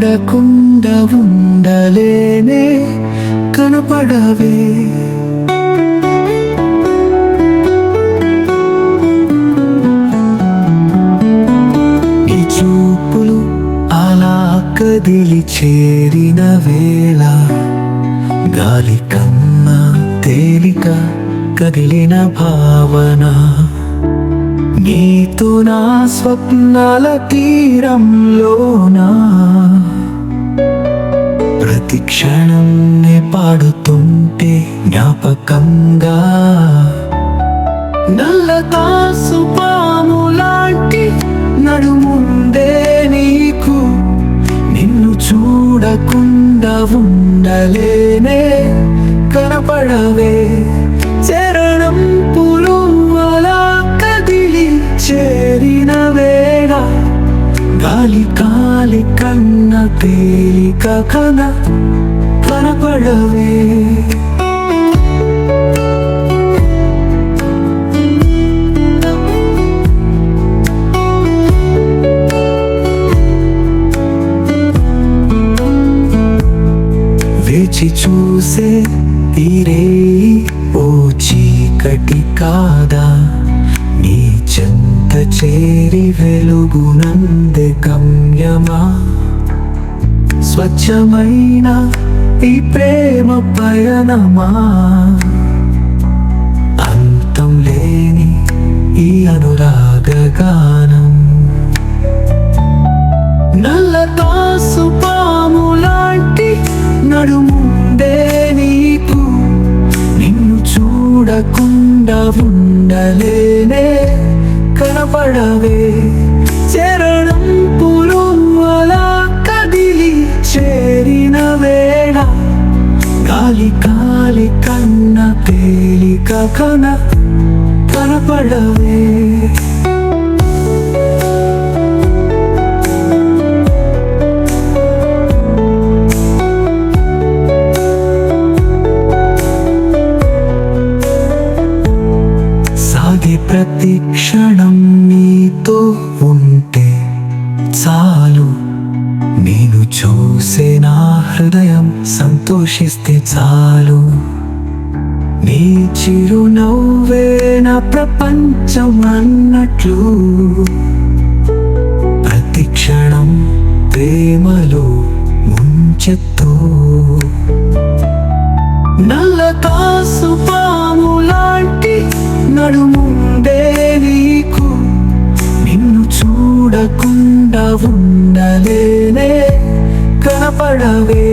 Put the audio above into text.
చూడకుండా ఉండలేనే కనపడవే. ఈ చూపులు అలా కదిలి చేరిన వేళ గాలి కన్నా తేలిక కదిలిన భావన. నీతో నా స్వప్నాల తీరంలోనా? క్షణం నే పాడుతుంటే జ్ఞాపకంగా నల్ల తాసు పాము లాంటి నడుముందే నీకు. నిన్ను చూడకుండా ఉండలేనే కనపడవే. చరణం పులు అలా కదిలి చేరినవే గాలి కాలి కన్న తేలిక కన కనపడవే వేచి చూసే తీరే ఓ చీకటి కాదా? చెంత చేరి వెలుగునందే గమ్యమా? స్వచ్ఛమైన ఈ ప్రేమ పయనమా? అంతం లేని ఈ అనురాగ గానం. నల్ల తాసు పాము లాంటి నడుముందే నీకు. నిన్ను చూడకుండా ఉండలేనే కనపడవే చరణం పురువల కదిలి చేరిన వేళ గాలి కాలి కన్న తేలిక కన కనపడవే. నీతో ఉంటే చాలు. నేను చూసే నా హృదయం సంతోషిస్తే చాలు. నీ చిరునవ్వే నా ప్రపంచం అన్నట్లు. ప్రతి క్షణం ప్రేమలో ముంచెత్తూ. నల్ల కాసు పాము లాంటి నడుము பழவே